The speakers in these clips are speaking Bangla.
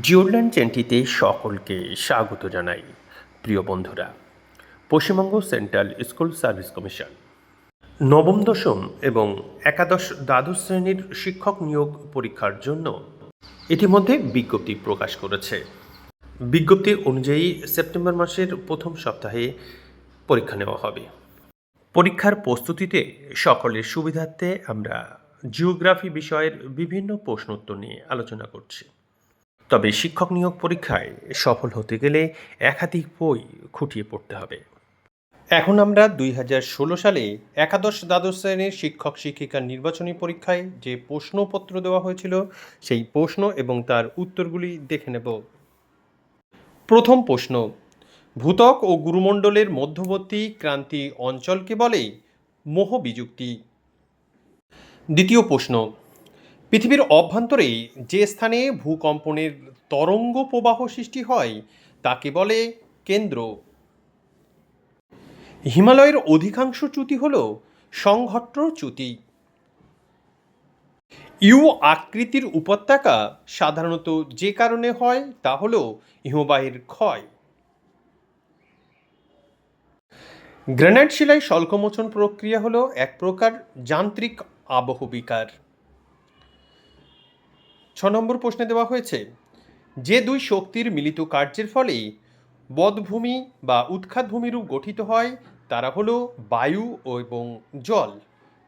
জিওল্যান্ড চ্যানেলটিতে সকলকে স্বাগত জানাই। প্রিয় বন্ধুরা, Paschimbanga central school service commission নবম দশম এবং একাদশ দ্বাদশ শ্রেণির শিক্ষক নিয়োগ পরীক্ষার জন্য ইতিমধ্যে বিজ্ঞপ্তি প্রকাশ করেছে। বিজ্ঞপ্তি অনুযায়ী সেপ্টেম্বর মাসের প্রথম সপ্তাহে পরীক্ষা নেওয়া হবে। পরীক্ষার প্রস্তুতিতে সকলের সুবিধার্থে আমরা জিওগ্রাফি বিষয়ের বিভিন্ন প্রশ্নোত্তর নিয়ে আলোচনা করছি। তবে শিক্ষক নিয়োগ পরীক্ষায় সফল হতে গেলে একাধিক বই খুঁটিয়ে পড়তে হবে। এখন আমরা দুই হাজার ষোলো সালে একাদশ দ্বাদশ শ্রেণির শিক্ষক শিক্ষিকার নির্বাচনী পরীক্ষায় যে প্রশ্নপত্র দেওয়া হয়েছিল, সেই প্রশ্ন এবং তার উত্তরগুলি দেখে নেব। প্রথম প্রশ্ন, ভূতক ও গুরুমণ্ডলের মধ্যবর্তী ক্রান্তি অঞ্চলকে বলে মোহ বিযুক্তি। দ্বিতীয় প্রশ্ন পৃথিবীর অভ্যন্তরেই যে স্থানে ভূকম্পনের তরঙ্গ প্রবাহ সৃষ্টি হয়, তাকে বলে কেন্দ্র। হিমালয়ের অধিকাংশ চ্যুতি হল সংঘট্ট চ্যুতি। ইউ আকৃতির উপত্যকা সাধারণত যে কারণে হয়, তা হল হিমবাহের ক্ষয়। গ্রানাইট শিলায় স্বল্পমোচন প্রক্রিয়া হলো এক প্রকার যান্ত্রিক আবহবিকার নম্বর প্রশ্নে দেওয়া হয়েছে, যে দুই শক্তির মিলিত কার্যের ফলে বদভূমি বা উৎখাত ভূমিরূপ গঠিত হয়, তারা হলো বায়ু এবং জল।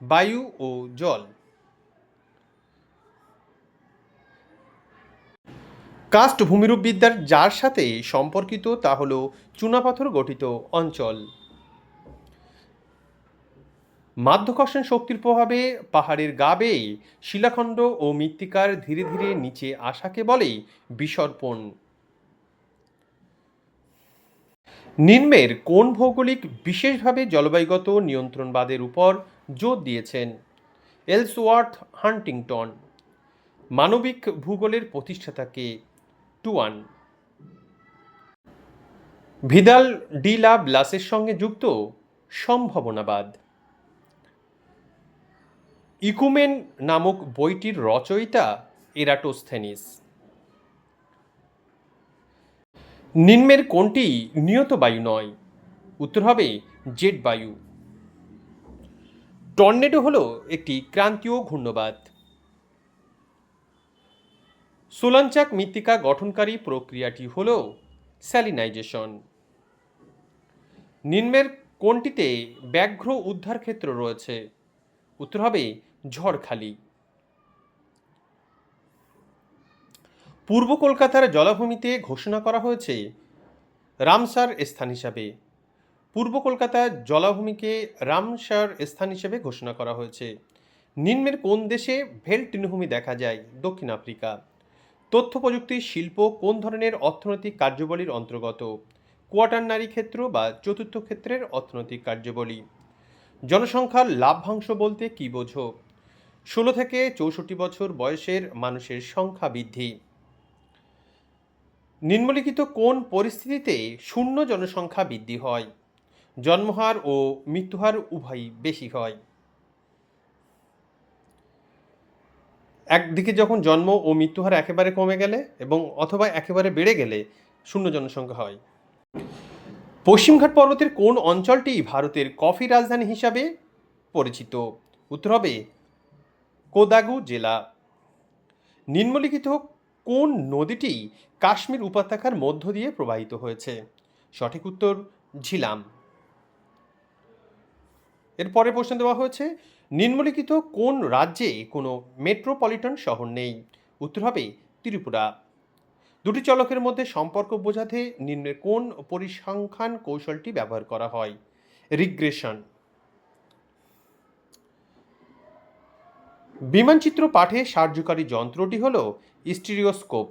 বায়ু ও জল। কাস্ট ভূমিরূপ বিদ্যার যার সাথে সম্পর্কিত তা হলো চুনাপাথর গঠিত অঞ্চল। মাধ্যাকর্ষণ শক্তির প্রভাবে পাহাড়ের গা বেয়ে শিলাখণ্ড ও মৃত্তিকার ধীরে ধীরে নিচে আসাকে বলে বিসর্পণ। নিম্নের কোন ভৌগোলিক বিশেষভাবে জলবায়ুগত নিয়ন্ত্রণবাদের উপর জোর দিয়েছেন? Ellsworth, Huntington. মানবিক ভূগোলের প্রতিষ্ঠাতাকে টুয়ান। ভিদাল ডি লা ব্লাসের সঙ্গে যুক্ত সম্ভাবনাবাদ। ইকুমেন নামক বইটির রচয়িতা এরাটোস্থেনিস। নিম্নের কোনটি নিয়ত বায়ু নয়? উত্তর হবে জেট বায়ু। টর্নেডো হলো একটি ক্রান্তীয় ঘূর্ণবাদ সোলাঞ্চাক মৃত্তিকা গঠনকারী প্রক্রিয়াটি হল স্যালিনাইজেশন। নিম্নের কোনটিতে ব্যাঘ্র উদ্ধার ক্ষেত্র রয়েছে? উত্তর হবে ঝড়খালি। পূর্ব কলকাতার জলাভূমিতে ঘোষণা করা হয়েছে রামসার স্থান হিসাবে। পূর্ব কলকাতার জলাভূমিকে রামসার স্থান হিসেবে ঘোষণা করা হয়েছে। নিম্নের কোন দেশে ভেল তৃণভূমি দেখা যায়? দক্ষিণ আফ্রিকা। তথ্য প্রযুক্তি, শিল্প কোন ধরনের অর্থনৈতিক কার্যবলীর অন্তর্গত? কোয়াটারনারি ক্ষেত্র বা চতুর্থ ক্ষেত্রের অর্থনৈতিক কার্যবলী? জনসংখ্যার লাভ্যাংশ বলতে কী বোঝো? ষোলো থেকে চৌষট্টি বছর বয়সের মানুষের সংখ্যা বৃদ্ধি। নিম্নলিখিত কোন পরিস্থিতিতে শূন্য জনসংখ্যা বৃদ্ধি হয়? জন্মহার ও মৃত্যুহার উভয়ই বেশি হয়। একদিকে যখন জন্ম ও মৃত্যুহার একেবারে কমে গেলে এবং অথবা একেবারে বেড়ে গেলে শূন্য জনসংখ্যা হয়। পশ্চিমঘাট পর্বতের কোন অঞ্চলটি ভারতের কফি রাজধানী হিসাবে পরিচিত? উত্তর হবে কোদাগু জেলা। নিম্নলিখিত কোন নদীটি কাশ্মীর উপত্যকার মধ্য দিয়ে প্রবাহিত হয়েছে? সঠিক উত্তর, ঝিলাম। এর পরে প্রশ্ন দেওয়া হয়েছে, নিম্নলিখিত কোন রাজ্যে কোনো মেট্রোপলিটন শহর নেই? উত্তর হবে ত্রিপুরা। দুটি চলকের মধ্যে সম্পর্ক বোঝাতে নিম্নের কোন পরিসংখ্যান কৌশলটি ব্যবহার করা হয়? রিগ্রেশন। বিমানচিত্র পাঠে সাহায্যকারী যন্ত্রটি হল স্টিরিওস্কোপ।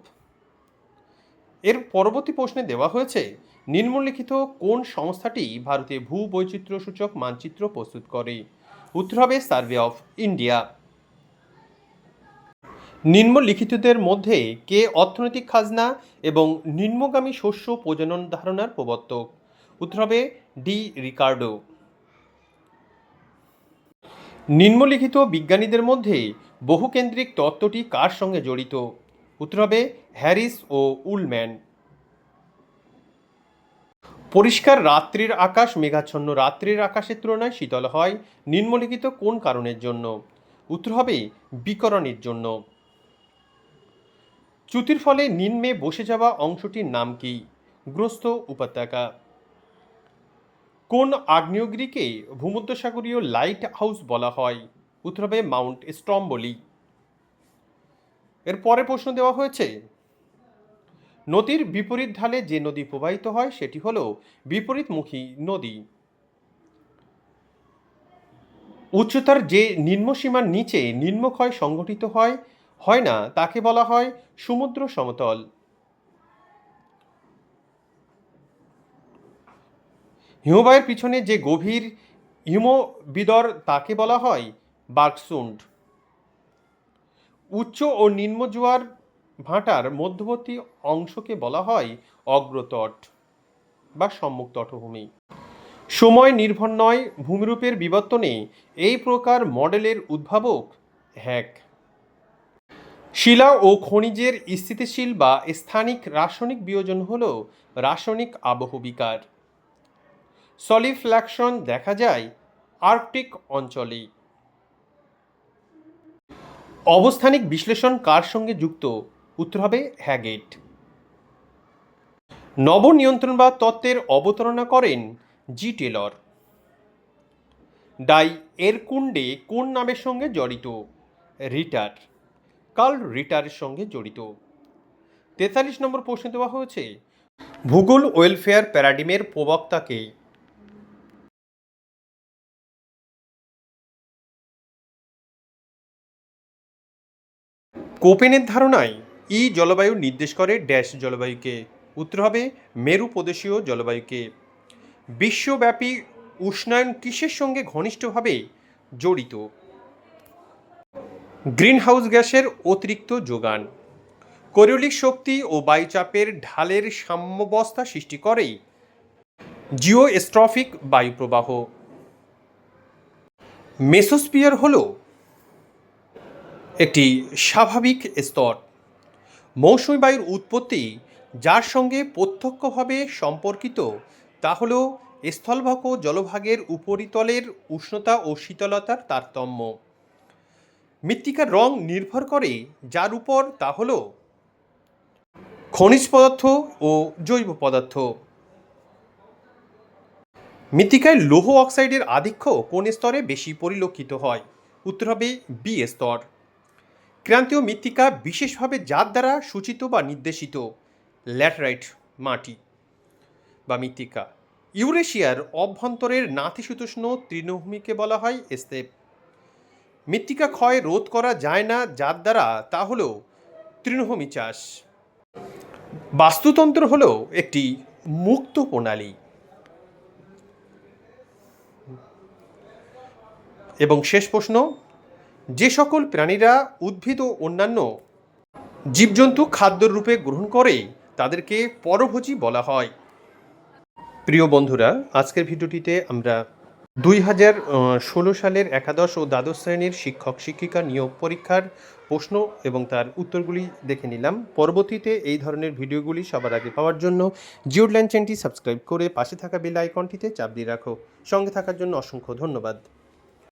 এর পরবর্তী প্রশ্নে দেওয়া হয়েছে, নিম্নলিখিত কোন সংস্থাটি ভারতে ভূ সূচক মানচিত্র প্রস্তুত করে? উত্তর হবে সার্ভে অফ ইন্ডিয়া। নিম্নলিখিতদের মধ্যে কে অর্থনৈতিক খাজনা এবং নিম্নগামী শস্য প্রজনন ধারণার প্রবর্তক? উত্তর হবে ডি রিকার্ডো। নিম্নলিখিত বিজ্ঞানীদের মধ্যে বহুকেন্দ্রিক তত্ত্বটি কার সঙ্গে জড়িত? উত্তর হবে হ্যারিস ও উলম্যান। পরিষ্কার রাত্রির আকাশ, মেঘাচ্ছন্ন রাত্রির আকাশের তুলনায় শীতল হয়, নিম্নলিখিত কোন কারণের জন্য? উত্তর হবে বিকরণের জন্য। চ্যুতির ফলে নিম্নে বসে যাওয়া অংশটির নাম কি? গ্রস্ত উপত্যকা। কোন আগ্নেয়গিরিকে ভূমধ্যসাগরীয় লাইট হাউস বলা হয়? উত্তর হবে মাউন্ট স্ট্রম্বলি। এর পরে প্রশ্ন দেওয়া হয়েছে, নদীর বিপরীত ঢালে যে নদী প্রবাহিত হয় সেটি হল বিপরীতমুখী নদী। উচ্চতার যে নিম্নসীমার নিচে নিম্নক্ষয় সংঘটিত হয় হয় না তাকে বলা হয় সমুদ্র সমতল। হিমবাহের পিছনে যে গভীর হিমবিদর তাকে বলা হয় বার্কসুন্ড। উচ্চ ও নিম্ন জোয়ার ভাটার মধ্যবর্তী অংশকে বলা হয় অগ্রতট বা সম্মুখ তটভূমি। সময় নির্ভর নয়, ভূমিরূপের বিবর্তনে এই প্রকার মডেলের উদ্ভাবক হ্যাক। শিলা ও খনিজের স্থিতিশীল বা স্থানিক রাসায়নিক বিয়োজন হল রাসায়নিক আবহবিকার সলিফ্ল্যাকশন দেখা যায় আর্কটিক অঞ্চলে। অবস্থানিক বিশ্লেষণ কার সঙ্গে যুক্ত? উত্তর হবে হ্যাগেট। নবনিয়ন্ত্রণবাদ তত্ত্বের অবতারণা করেন জি টেলর। ডাই এর কুণ্ডে কোন নামের সঙ্গে জড়িত? রিটার। কার্ল রিটারের সঙ্গে জড়িত। তেতাল্লিশ নম্বর প্রশ্ন দেওয়া হয়েছে, ভূগোল ওয়েলফেয়ার প্যারাডিমের প্রবক্তাকে কোপেনের ধারণায়, ই জলবায়ু নির্দেশ করে ড্যাশ জলবায়ুকে, উত্তর হবে মেরু প্রদেশীয় জলবায়ুকে। বিশ্বব্যাপী উষ্ণায়ন কিসের সঙ্গে ঘনিষ্ঠভাবে জড়িত? গ্রিনহাউস গ্যাসের অতিরিক্ত যোগান। কোরিওলিক শক্তি ও বায়ুচাপের ঢালের সাম্যবস্থা সৃষ্টি করে জিওস্ট্রফিক বায়ুপ্রবাহ। মেসোস্পিয়ার হল একটি স্বাভাবিক স্তর। মৌসুমী বায়ুর উৎপত্তি যার সঙ্গে প্রত্যক্ষভাবে সম্পর্কিত, তা হল স্থলভাগ জলভাগের উপরিতলের উষ্ণতা ও শীতলতার তারতম্য। মৃত্তিকার রং নির্ভর করে, যার উপর তা হল খনিজ পদার্থ ও জৈব পদার্থ। মৃত্তিকায় লৌহ অক্সাইডের আধিক্য কোন স্তরে বেশি পরিলক্ষিত হয়? উত্তর হবে বি স্তর। ক্রান্তীয় মৃত্তিকা বিশেষভাবে যার দ্বারা সূচিত বা নির্দেশিত। ল্যাটেরাইট মাটি বা মৃত্তিকা। ইউরেশিয়ার অভ্যন্তরের নাতিশীতোষ্ণ তৃণভূমিকে বলা হয় স্তেপ মৃত্তিকা ক্ষয় রোধ করা যায় না যার দ্বারা, তা হল তৃণভূমি চাষ। বাস্তুতন্ত্র হল একটি মুক্ত প্রণালী। এবং শেষ প্রশ্ন যে সকল প্রাণীরা উদ্ভিদ ও অন্যান্য জীবজন্তু খাদ্যর রূপে গ্রহণ করে তাদেরকে পরভোজী বলা হয়। প্রিয় বন্ধুরা, আজকের ভিডিওটিতে আমরা দুই হাজার ষোলো সালের একাদশ ও দ্বাদশ শ্রেণির শিক্ষক শিক্ষিকা নিয়োগ পরীক্ষার প্রশ্ন এবং তার উত্তরগুলি দেখে নিলাম। পরবর্তীতে এই ধরনের ভিডিওগুলি সবার আগে পাওয়ার জন্য জিওডল্যান্ড চ্যানেলটি সাবস্ক্রাইব করে পাশে থাকা বেল আইকনটিতে চাপ দিয়ে রাখো। সঙ্গে থাকার জন্য অসংখ্য ধন্যবাদ।